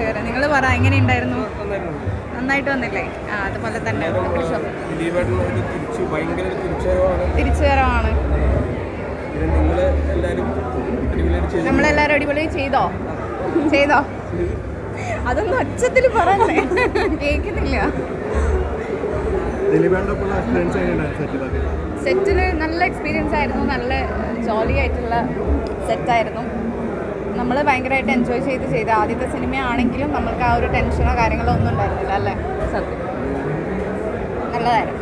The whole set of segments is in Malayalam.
പ്രേക്ഷകർ നിങ്ങൾ പറ എങ്ങനെ ഉണ്ടായിരുന്നു നന്നായിട്ട് വന്നില്ലേ? ആ അതുപോലെ തന്നെ തിരിച്ചുവരവാണ്. നമ്മളെല്ലാവരും അടിപൊളി ചെയ്തോ? ചെയ്തോ? അതൊന്നും ഒച്ചത്തിൽ പറഞ്ഞേ കേൾക്കുന്നില്ല. സെറ്റിൽ നല്ല എക്സ്പീരിയൻസ് ആയിരുന്നു. നല്ല ജോലി ആയിട്ടുള്ള സെറ്റായിരുന്നു നമ്മൾ ഭയങ്കരമായിട്ട് എൻജോയ് ചെയ്ത് ചെയ്ത ആദ്യത്തെ സിനിമയാണെങ്കിലും നമ്മൾക്ക് ആ ഒരു ടെൻഷനോ കാര്യങ്ങളോ ഒന്നും ഉണ്ടായിരുന്നില്ല അല്ലേ? സത്യം. നല്ലതായിരുന്നു.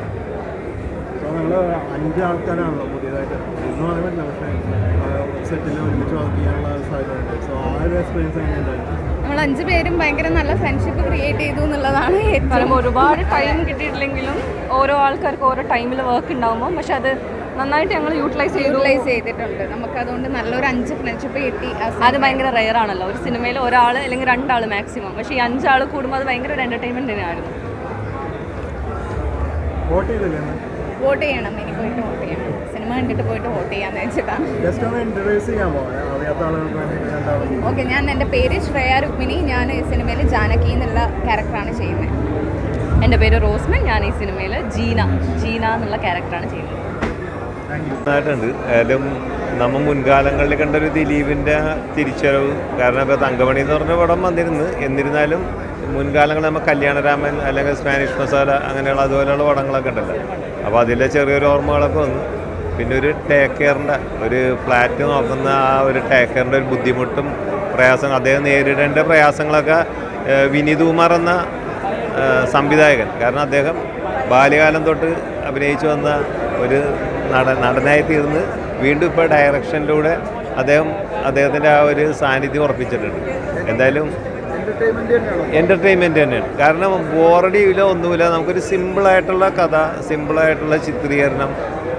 അഞ്ച് ആൾക്കാരാണല്ലോ പുതിയതായിട്ട്. ഇന്ന് പറയാൻ പറ്റില്ല പക്ഷേ സെറ്റിൽ ഒരുമിച്ച് വർക്ക് ചെയ്യാനുള്ള സാധ്യതയുണ്ട് സോ ആ ഒരു എക്സ്പീരിയൻസ് നമ്മൾ അഞ്ച് പേരും ഭയങ്കര നല്ല ഫ്രണ്ട്ഷിപ്പ് ക്രിയേറ്റ് ചെയ്തു എന്നുള്ളതാണ് ഏറ്റവും ഒരുപാട് ടൈം കിട്ടിയിട്ടില്ലെങ്കിലും ഓരോ ആൾക്കാർക്ക് ഓരോ ടൈമിൽ വർക്ക് ഉണ്ടാകുമ്പോൾ പക്ഷെ അത് നന്നായിട്ട് ഞങ്ങൾ യൂട്ടിലൈസ് ചെയ്തു. യൂട്ടിലൈസ് ചെയ്തിട്ടുണ്ട്. നമുക്ക് അതുകൊണ്ട് നല്ലൊരു അഞ്ച് ഫ്രണ്ട്ഷിപ്പ് കിട്ടി. അത് ഭയങ്കര റെയർ ആണല്ലോ. ഒരു സിനിമയിൽ ഒരാൾ അല്ലെങ്കിൽ രണ്ടാൾ മാക്സിമം പക്ഷേ ഈ അഞ്ചാൾ കൂടുമ്പോൾ അത് ഭയങ്കര ഒരു എന്റർടൈൻമെന്റ് തന്നെയായിരുന്നു. വോട്ട് ചെയ്യണം. ഇനി പോയിട്ട് വോട്ട് ചെയ്യണം. സിനിമ കണ്ടിട്ട് പോയിട്ട് വോട്ട് ചെയ്യാന്ന് വെച്ചിട്ടാണ്. ഓക്കെ ഞാൻ എന്റെ പേര് ശ്രേയ രുക്മിണി. ഞാൻ ഈ സിനിമയിൽ ജാനകി എന്നുള്ള ക്യാരക്ടറാണ് ചെയ്യുന്നത്. എന്റെ പേര് റോസ്മൻ. ഞാൻ ഈ സിനിമയിൽ ജീന. ജീന എന്നുള്ള ക്യാരക്ടറാണ് ചെയ്യുന്നത്. നന്നായിട്ടുണ്ട്. ഏതും നമ്മൾ മുൻകാലങ്ങളിൽ കണ്ട ഒരു ദിലീപിന്റെ തിരിച്ചറിവ്. കാരണം ഇപ്പോൾ തങ്കമണി എന്ന് പറഞ്ഞ പടം വന്നിരുന്നു. എന്നിരുന്നാലും മുൻകാലങ്ങളിൽ നമ്മൾ കല്യാണരാമൻ അല്ലെങ്കിൽ സ്പാനിഷ് മസാല അങ്ങനെയുള്ള അതുപോലെയുള്ള പടങ്ങളൊക്കെ ഉണ്ടല്ലോ. അപ്പോൾ അതിലെ ചെറിയൊരു ഓർമ്മകളൊക്കെ വന്നു. പിന്നെ ഒരു ടേക്ക് കെയറിന്റെ ഒരു ഫ്ലാറ്റ് നോക്കുന്ന ആ ഒരു ടേക്ക് കെയറിന്റെ ഒരു ബുദ്ധിമുട്ടും പ്രയാസം അദ്ദേഹം നേരിടേണ്ട പ്രയാസങ്ങളൊക്കെ വിനീത് കുമാർ എന്ന സംവിധായകൻ. കാരണം അദ്ദേഹം ബാല്യകാലം തൊട്ട് അഭിനയിച്ചു വന്ന ഒരു നട നടനായി തീർന്ന് വീണ്ടും ഇപ്പോൾ ഡയറക്ഷനിലൂടെ അദ്ദേഹം അദ്ദേഹത്തിന്റെ ആ ഒരു സാന്നിധ്യം ഉറപ്പിച്ചിട്ടുണ്ട്. എന്തായാലും എന്റർടൈൻമെന്റ് തന്നെയാണ്. കാരണം ബോറടിയില്ല ഒന്നുമില്ല. നമുക്കൊരു സിമ്പിളായിട്ടുള്ള കഥ സിമ്പിളായിട്ടുള്ള ചിത്രീകരണം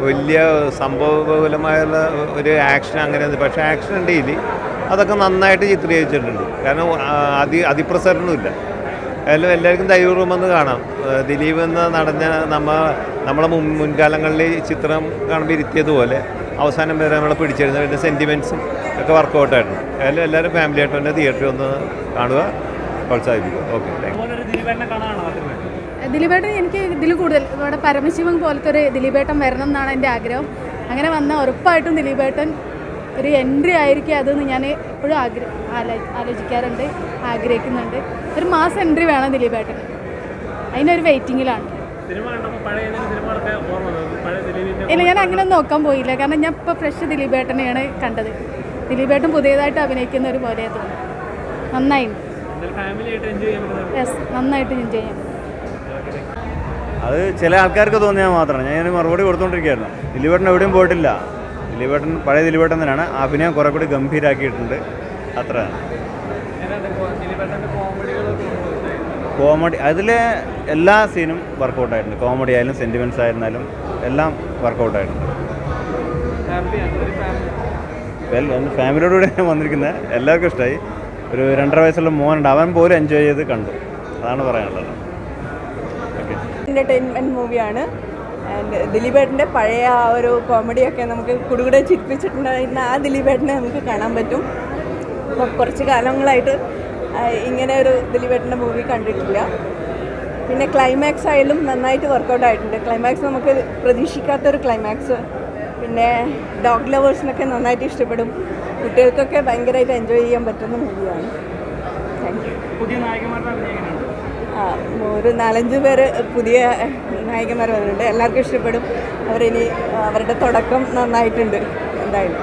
വലിയ സംഭവബഹുലമായുള്ള ഒരു ആക്ഷൻ അങ്ങനെ പക്ഷേ ആക്ഷൻ ഉണ്ടെങ്കിൽ അതൊക്കെ നന്നായിട്ട് ചിത്രീകരിച്ചിട്ടുണ്ട്. കാരണം അതി അതിപ്രസരണമില്ല അതിലും എല്ലാവർക്കും ദൈവ റൂമെന്ന് കാണാം. ദിലീപ് എന്ന നടന്ന നമ്മ നമ്മളെ മുൻ മുൻകാലങ്ങളിൽ ഈ ചിത്രം കാണുമ്പോൾ ഇരുത്തിയതുപോലെ അവസാനം വരെ നമ്മളെ പിടിച്ചിരുന്ന പിന്നെ സെന്റിമെന്റ്സും ഒക്കെ വർക്കൗട്ടായിരുന്നു എല്ലാം എല്ലാവരും ഫാമിലി ആയിട്ട് തന്നെ തിയേറ്ററിൽ ഒന്ന് കാണുക പ്രോത്സാഹിപ്പിക്കുക. ഓക്കെ താങ്ക് ദിലീപേട്ടൻ എനിക്ക് ഇതിൽ കൂടുതൽ ഇവിടെ പരമശിവൻ പോലത്തെ ഒരു ദിലീപേട്ടൻ വരണം എന്നാണ് എന്റെ ആഗ്രഹം. അങ്ങനെ വന്ന ഉറപ്പായിട്ടും ദിലീപേട്ടൻ ഒരു എൻട്രി ആയിരിക്കും അതെന്ന് ഞാൻ എപ്പോഴും ആഗ്ര ആലോ- ആലോചിക്കാറുണ്ട് ആഗ്രഹിക്കുന്നുണ്ട്. ഒരു മാസം എൻട്രി വേണം ദിലീപേട്ടൻ അതിനൊരു വെയിറ്റിങ്ങിലാണ് ഇല്ല ഞാൻ അങ്ങനെ ഒന്നും നോക്കാൻ പോയില്ല. കാരണം ഞാൻ ഇപ്പോൾ ഫ്രഷ് ദിലീപേട്ടനെയാണ് കണ്ടത്. ദിലീപേട്ടൻ പുതിയതായിട്ട് അഭിനയിക്കുന്ന ഒരു പോലെ തോന്നുന്നു. നന്നായിട്ടുണ്ട് യെസ് നന്നായിട്ട് എൻജോയ് ചെയ്യാം അത് ചില ആൾക്കാർക്ക് തോന്നിയാൽ മാത്രമാണ് ഞാൻ മറുപടി കൊടുത്തോണ്ടിരിക്കുകയായിരുന്നു. ദിലീപേട്ടൻ എവിടെയും പോയിട്ടില്ല. ദിലീപേട്ടൻ പഴയ ദിലീപേട്ടൻ തന്നെയാണ്. അഭിനയം കുറെ കൂടി ഗംഭീരാക്കിയിട്ടുണ്ട്. അത്ര കോമഡി അതിലെ എല്ലാ സീനും വർക്കൗട്ടായിട്ടുണ്ട് കോമഡി ആയാലും സെന്റിമെന്റ്സ് ആയിരുന്നാലും എല്ലാം വർക്കൗട്ടായിട്ടുണ്ട് വെൽ എന്റെ ഫാമിലിയോടുകൂടി ഞാൻ വന്നിരിക്കുന്നത് എല്ലാവർക്കും ഇഷ്ടമായി ഒരു രണ്ടര വയസ്സുള്ള മോനുണ്ട്. അവൻ പോലും എൻജോയ് ചെയ്ത് കണ്ടു. അതാണ് പറയാനുള്ളത്. എന്റർടൈൻമെന്റ് മൂവിയാണ് ആൻഡ് ദിലീപേട്ടന്റെ പഴയ ആ ഒരു കോമഡിയൊക്കെ നമുക്ക് കുടുകൂടെ ചിരിപ്പിച്ചിട്ടുണ്ടായിരുന്ന ആ ദിലീപേട്ടനെ നമുക്ക് കാണാൻ പറ്റും. അപ്പോൾ കുറച്ച് കാലങ്ങളായിട്ട് ഇങ്ങനെ ഒരു ദിലീപേട്ടന്റെ മൂവി കണ്ടിട്ടില്ല. പിന്നെ ക്ലൈമാക്സ് ആയാലും നന്നായിട്ട് വർക്കൗട്ട് ആയിട്ടുണ്ട്. ക്ലൈമാക്സ് നമുക്ക് പ്രതീക്ഷിക്കാത്തൊരു ക്ലൈമാക്സ് പിന്നെ ഡോഗ് ലവേഴ്സിനൊക്കെ നന്നായിട്ട് ഇഷ്ടപ്പെടും. കുട്ടികൾക്കൊക്കെ ഭയങ്കരമായിട്ട് എൻജോയ് ചെയ്യാൻ പറ്റുന്ന മൂവിയാണ് താങ്ക് യു ആ, ഒരു നാലഞ്ച് പേര് പുതിയ നായികന്മാർ വന്നിട്ടുണ്ട്. എല്ലാവർക്കും ഇഷ്ടപ്പെടും. അവരിനി അവരുടെ തുടക്കം നന്നായിട്ടുണ്ട് എന്തായാലും.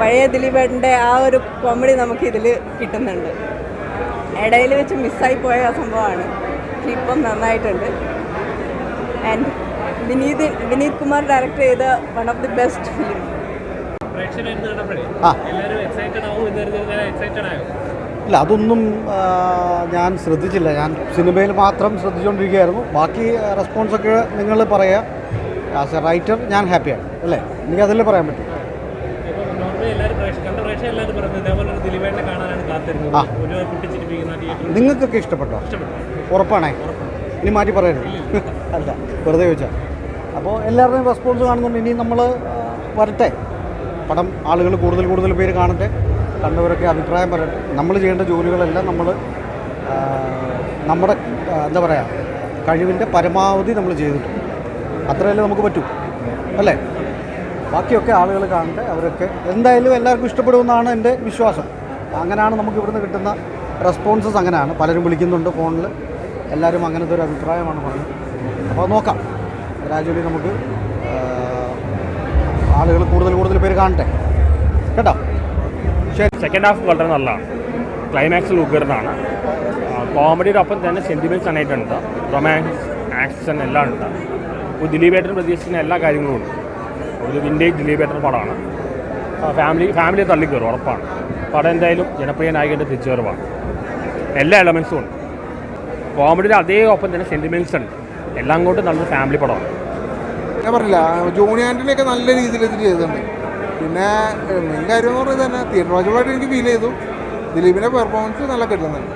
പഴയ ദിലീപേട്ടന്റെ ആ, ആ ഒരു കോമഡി നമുക്ക് ഇതിൽ കിട്ടുന്നുണ്ട്. ഇടയിൽ വെച്ച് മിസ്സായി പോയ ആ സംഭവമാണ്. പക്ഷെ ഇപ്പം നന്നായിട്ടുണ്ട്. ആൻഡ് വിനീത് വിനീത് കുമാർ ഡയറക്റ്റ് ചെയ്ത one of the best film ഇല്ല അതൊന്നും ഞാൻ ശ്രദ്ധിച്ചില്ല. ഞാൻ സിനിമയിൽ മാത്രം ശ്രദ്ധിച്ചുകൊണ്ടിരിക്കുകയായിരുന്നു ബാക്കി റെസ്പോൺസൊക്കെ നിങ്ങൾ പറയുക ആസ് എ റൈറ്റർ ഞാൻ ഹാപ്പിയാണ് അല്ലേ? എനിക്ക് അതിൽ പറയാൻ പറ്റും. നിങ്ങൾക്കൊക്കെ ഇഷ്ടപ്പെട്ടോ? ഉറപ്പാണേ? ഇനി മാറ്റി പറയരുത്. അല്ല വെറുതെ ചോദിച്ചാൽ അപ്പോൾ എല്ലാവരുടെയും റെസ്പോൺസ് കാണുന്നുണ്ട്. ഇനി നമ്മൾ വരട്ടെ. പടം ആളുകൾ കൂടുതൽ കൂടുതൽ പേര് കാണട്ടെ. കണ്ടവരൊക്കെ അഭിപ്രായം പറയട്ടെ നമ്മൾ ചെയ്യേണ്ട ജോലികളെല്ലാം നമ്മൾ നമ്മുടെ എന്താ പറയുക കഴിവിന്റെ പരമാവധി നമ്മൾ ചെയ്തിട്ടുണ്ട്. അത്രയല്ലേ നമുക്ക് പറ്റൂ അല്ലേ? ബാക്കിയൊക്കെ ആളുകൾ കാണട്ടെ അവരൊക്കെ എന്തായാലും എല്ലാവർക്കും ഇഷ്ടപ്പെടുമെന്നാണ് എന്റെ വിശ്വാസം. അങ്ങനെയാണ് നമുക്ക് ഇവിടുന്ന് കിട്ടുന്ന റെസ്പോൺസസ് അങ്ങനെയാണ്. പലരും വിളിക്കുന്നുണ്ട് ഫോണിൽ. എല്ലാവരും അങ്ങനത്തെ ഒരു അഭിപ്രായമാണ് പറഞ്ഞത്. അപ്പോൾ നോക്കാം. ഗ്രാജുവലി നമുക്ക് ആളുകൾ കൂടുതൽ കൂടുതൽ പേര് കാണട്ടെ. സെക്കൻഡ് ഹാഫ് വളരെ നല്ലതാണ് ക്ലൈമാക്സ് ഉഗ്രനാണ് കോമഡിയുടെ ഒപ്പം തന്നെ സെന്റിമെന്റ്സ് ആയിട്ടുണ്ട് റൊമാൻസ് ആക്ഷൻ എല്ലാം ഉണ്ട്. ഇപ്പോൾ ദിലീപേട്ടൻ പ്രതീക്ഷിക്കുന്ന എല്ലാ കാര്യങ്ങളും ഉണ്ട്. ഒരു വിന്റേജ് ദിലീപേട്ടൻ പടമാണ്. ഫാമിലി ഫാമിലിയെ തള്ളിക്കയറും ഉറപ്പാണ്. പടം എന്തായാലും ജനപ്രിയ നായകന്റെ തിരിച്ചുവരവാണ്. എല്ലാ എലമെൻസും ഉണ്ട്. കോമഡിയുടെ അതേ ഒപ്പം തന്നെ സെന്റിമെന്റ്സ് ഉണ്ട്. എല്ലാം കൊണ്ടും നല്ലൊരു ഫാമിലി പടമാണ്. ഞാൻ പറഞ്ഞില്ല ജോണി ആന്റണിയൊക്കെ നല്ല രീതിയിൽ ഇത് ചെയ്തിട്ടുണ്ട്. പിന്നെ മെയിൻ കാര്യം എന്ന് പറയുന്നത് തന്നെ തിയേറ്റർ വാച്ചുകളായിട്ട് എനിക്ക് ഫീൽ ചെയ്തു. ദിലീപിന്റെ പെർഫോമൻസ് നല്ല കിട്ടുന്നുണ്ട്.